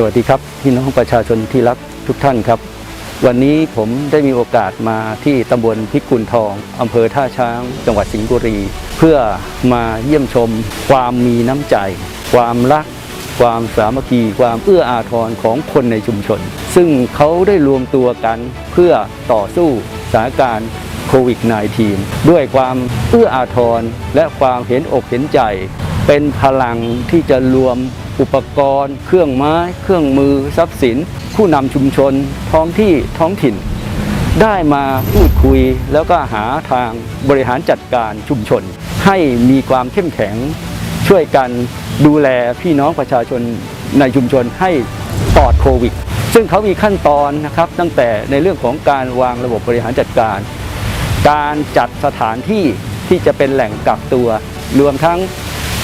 สวัสดีครับพี่น้องประชาชนที่รักทุกท่านครับ วันนี้ผมได้มีโอกาสมาที่ตำบลพิกุลทองอำเภอท่าช้าง จังหวัดสิงห์บุรี เพื่อมาเยี่ยมชม ความมีน้ำใจ ความรัก ความสามัคคี ความเอื้ออาทรของคนในชุมชน ซึ่งเขาได้รวมตัวกันเพื่อต่อสู้สถานการณ์โควิด -19 ด้วยความเอื้ออาทรและความเห็นอกเห็นใจ เป็นพลังที่จะรวม อุปกรณ์ เครื่องไม้ เครื่องมือ ทรัพย์สิน ผู้นำชุมชน ท้องที่ท้องถิ่น ได้มาพูดคุยแล้วก็หาทางบริหารจัดการชุมชน ให้มีความเข้มแข็ง ช่วยกันดูแลพี่น้องประชาชนในชุมชนให้ปลอดโควิด ซึ่งเขามีขั้นตอนนะครับตั้งแต่ในเรื่องของการวางระบบบริหารจัดการ การจัดสถานที่ที่จะเป็นแหล่งกักตัว รวมทั้ง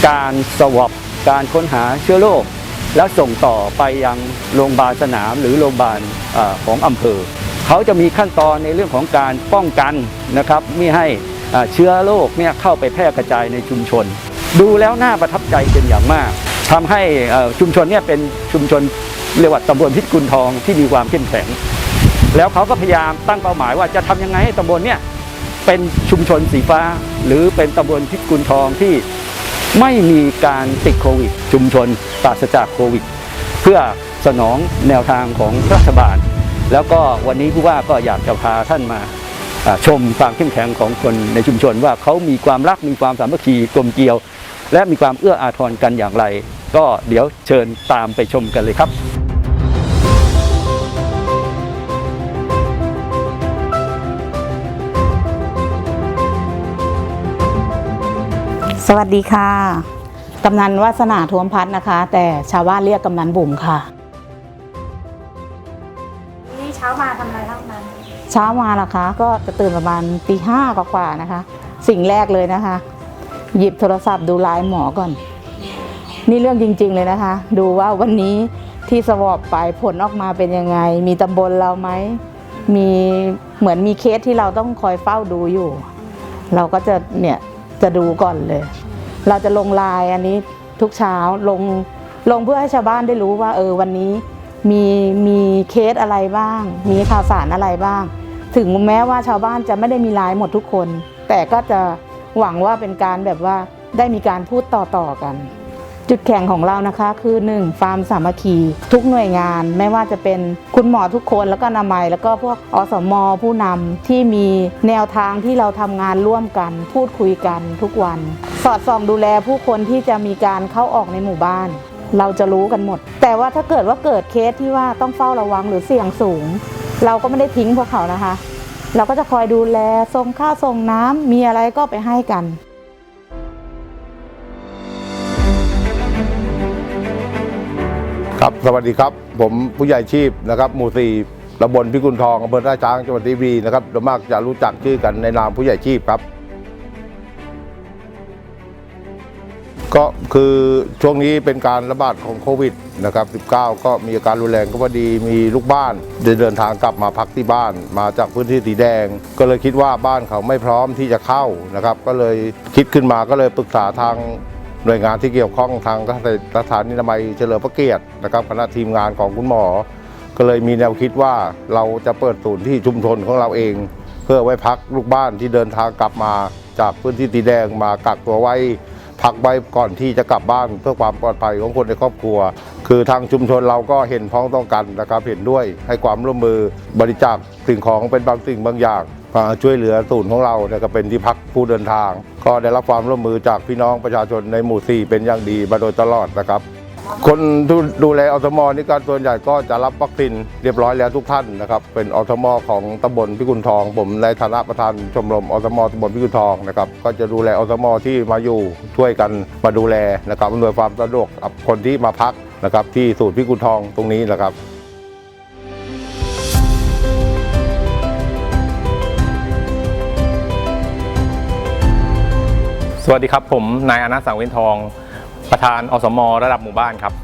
การสวอป การค้นหาเชื้อโรคแล้วส่งต่อไปยังโรงพยาบาลสนามหรือโรงพยาบาลของอำเภอ เขาจะมีขั้นตอนในเรื่องของการป้องกันนะครับไม่ให้เชื้อโรคเนี่ยเข้าไปแพร่กระจายในชุมชน ดูแล้วน่าประทับใจเป็นอย่างมากทำให้ชุมชนเนี่ยเป็นชุมชนเรียกว่าตำบลพิกุลทองที่มีความเข้มแข็ง แล้วเขาก็พยายามตั้งเป้าหมายว่าจะทำยังไงให้ตำบลเนี่ยเป็นชุมชนสีฟ้า หรือเป็นตำบลพิกุลทองที่ ไม่มีการติดโควิด ชุมชนปราศจากโควิด เพื่อสนองแนวทางของรัฐบาล แล้วก็วันนี้ผู้ว่าก็อยากจะพาท่านมาชมความเข้มแข็งของคนในชุมชนว่าเขามีความรักมีความสามัคคีกลมเกลียว และมีความเอื้ออาทรกันอย่างไร ก็เดี๋ยวเชิญตามไปชมกันเลยครับ สวัสดีค่ะ กำนันวาสนาทวมพัฒน์นะคะ แต่ชาวบ้านเรียกกำนันบุ๋มค่ะ นี่เช้ามาทำอะไรครับนั้นเช้ามาล่ะคะ ก็จะตื่นประมาณตีห้ากว่าๆนะคะ สิ่งแรกเลยนะคะ หยิบโทรศัพท์ดูไลน์หมอก่อน นี่เรื่องจริง ๆ เลยนะคะ ดูว่าวันนี้ที่สวอปไปผลออกมาเป็นยังไง มีตำบลเราไหมมีเหมือนมีเคสที่เราต้องคอยเฝ้าดูอยู่ เราก็จะเนี่ย จะดูก่อนเลย เราจะลงไลน์อันนี้ทุกเช้าลงลงเพื่อให้ชาวบ้านได้รู้ว่า เออวันนี้มีมีเคสอะไรบ้าง มีข่าวสารอะไรบ้าง ถึงแม้ว่าชาวบ้านจะไม่ได้มีไลน์หมดทุกคน แต่ก็จะหวังว่าเป็นการแบบว่าได้มีการพูดต่อๆกัน จุดแข็งของเรานะคะคือ 1. ฟาร์มสามัคคี ทุกหน่วยงานไม่ว่าจะเป็นคุณหมอทุกคนแล้วก็นามัย แล้วก็พวกอสมผู้นำที่มีแนวทางที่เราทำงานร่วมกัน พูดคุยกันทุกวัน สอดส่องดูแลผู้คนที่จะมีการเข้าออกในหมู่บ้าน เราจะรู้กันหมด แต่ว่าถ้าเกิดว่าเกิดเคสที่ว่าต้องเฝ้าระวังหรือเสี่ยงสูง เราก็ไม่ได้ทิ้งพวกเขานะคะ เราก็จะคอยดูแลส่งข้าวส่งน้ำมีอะไรก็ไปให้กัน ครับสวัสดีครับ ผมผู้ใหญ่ชีพนะครับหมู่สี่ตำบลพิกุลทองอำเภอท่าช้างจังหวัดรีบีนะครับโดยมากจะรู้จักชื่อกันในนามผู้ใหญ่ชีพครับ ก็คือช่วงนี้เป็นการระบาดของโควิดนะครับ19 ก็มีอาการรุนแรงก็พอดีมีลูกบ้านเดินเดินทางกลับมาพักที่บ้าน มาจากพื้นที่สีแดง ก็เลยคิดว่าบ้านเขาไม่พร้อมที่จะเข้านะครับ ก็เลยคิดขึ้นมาก็เลยปรึกษาทาง หน่วยงานที่เกี่ยวข้องทางสถานีนามัยเฉลิมพระเกียรตินะครับคณะทีมงานของคุณหมอ ก็เลยมีแนวคิดว่าเราจะเปิดศูนย์ที่ชุมชนของเราเอง เพื่อไว้พักลูกบ้านที่เดินทางกลับมาจากพื้นที่ตีแดงมากักตัวไว้ พักไว้ก่อนที่จะกลับบ้านเพื่อความปลอดภัยของคนในครอบครัว คือทางชุมชนเราก็เห็นพ้องต้องกันนะครับเห็นด้วยให้ความร่วมมือบริจาคสิ่งของเป็นบางสิ่งบางอย่างมาช่วยเหลือศูนย์ของเราเนี่ยก็เป็นที่พักผู้เดินทาง ก็ได้รับความร่วมมือจากพี่น้องประชาชนในหมู่สี่เป็นอย่างดีมาโดยตลอดนะครับ คนที่ดูแลอสมนี่ก็ส่วนใหญ่ก็จะรับวัคซีนเรียบร้อยแล้วทุกท่านนะครับ เป็นอสมของตำบลพิกุลทอง ผมในฐานะประธานชมรมอสมตำบลพิกุลทองนะครับก็จะดูแลอสมที่มาอยู่ช่วยกันมาดูแลนะครับอำนวยความสะดวกกับคนที่มาพักนะครับที่ศูนย์พิกุลทองตรงนี้นะครับสวัสดีครับผมนายอนัทสังเวนทอง ประธานอสมระดับหมู่บ้านครับ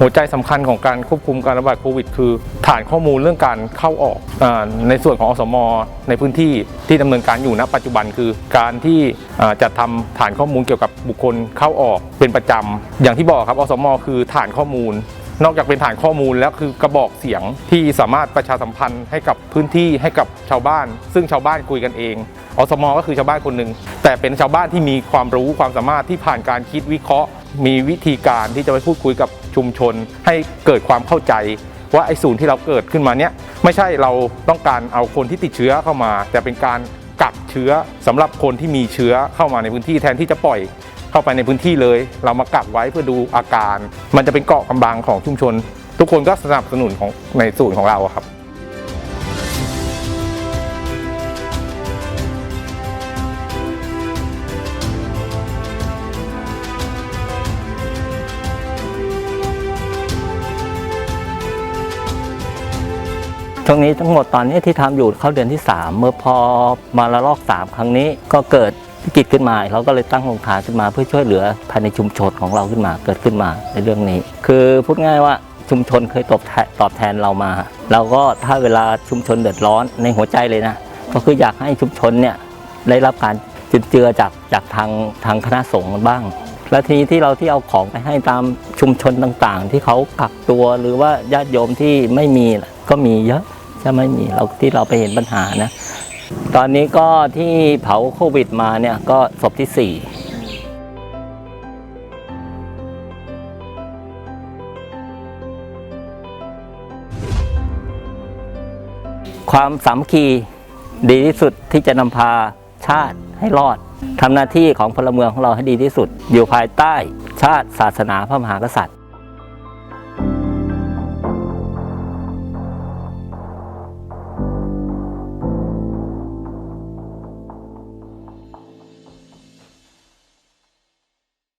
หัวใจสำคัญของการควบคุมการระบาดโควิด คือ ฐานข้อมูลเรื่องการเข้าออกอในส่วนของอสมในพื้นที่ที่ดำเนินการอยู่ณปัจจุบันคือ การที่จัดทำฐานข้อมูลเกี่ยวกับบุคคลเข้าออกเป็นประจำอย่างที่บอกครับอสม คือฐานข้อมูล นอกจากเป็นฐานข้อมูลแล้วคือกระบอกเสียงที่สามารถประชาสัมพันธ์ให้กับพื้นที่ให้กับชาวบ้าน ซึ่งชาวบ้านคุยกันเองอสมก็คือชาวบ้านคนหนึ่งแต่เป็นชาวบ้านที่มีความรู้ความสามารถที่ผ่านการคิดวิเคราะห์ มีวิธีการที่จะไปพูดคุยกับชุมชน ให้เกิดความเข้าใจ ว่าไอ้ศูนย์ที่เราเกิดขึ้นมาเนี้ยไม่ใช่เราต้องการเอาคนที่ติดเชื้อเข้ามา แต่เป็นการกักเชื้อสำหรับคนที่มีเชื้อเข้ามาในพื้นที่แทนที่จะปล่อย เข้าไปในพื้นที่เลย เรามากักไว้เพื่อดูอาการ มันจะเป็นเกาะกำบังของชุมชน ทุกคนก็สนับสนุนของในศูนย์ของเราครับช่วงนี้ทั้งหมดตอนนี้ที่ทำอยู่เข้าเดือนที่ 3 เมื่อพอมาละลอก 3 ครั้งนี้ก็เกิด วิกฤตขึ้นมาเราก็เลยตั้งโรงทานขึ้นมาเพื่อช่วยเหลือภายในชุมชนของเราขึ้นมาเกิดขึ้นมาในเรื่องนี้ คือพูดง่ายว่าชุมชนเคยตอบแทนตอบแทนเรามา เราก็ถ้าเวลาชุมชนเดือดร้อนในหัวใจเลยนะ ก็คืออยากให้ชุมชนเนี่ยได้รับการจุนเจือจากจากทางทางคณะสงฆ์บ้าง และทีนี้ที่เราที่เอาของไปให้ตามชุมชนต่างๆ ที่เขากักตัวหรือว่าญาติโยมที่ไม่มีก็มีเยอะใช่ไหมมีเราที่เราไปเห็นปัญหานะ ตอนนี้ก็ที่เผาโควิดมาเนี่ยก็ศพที่4ความสามัคคีดีที่สุดที่จะนำพาชาติให้รอดทำหน้าที่ของพลเมืองของเราให้ดีที่สุด อยู่ภายใต้ชาติศาสนาพระมหากษัตริย์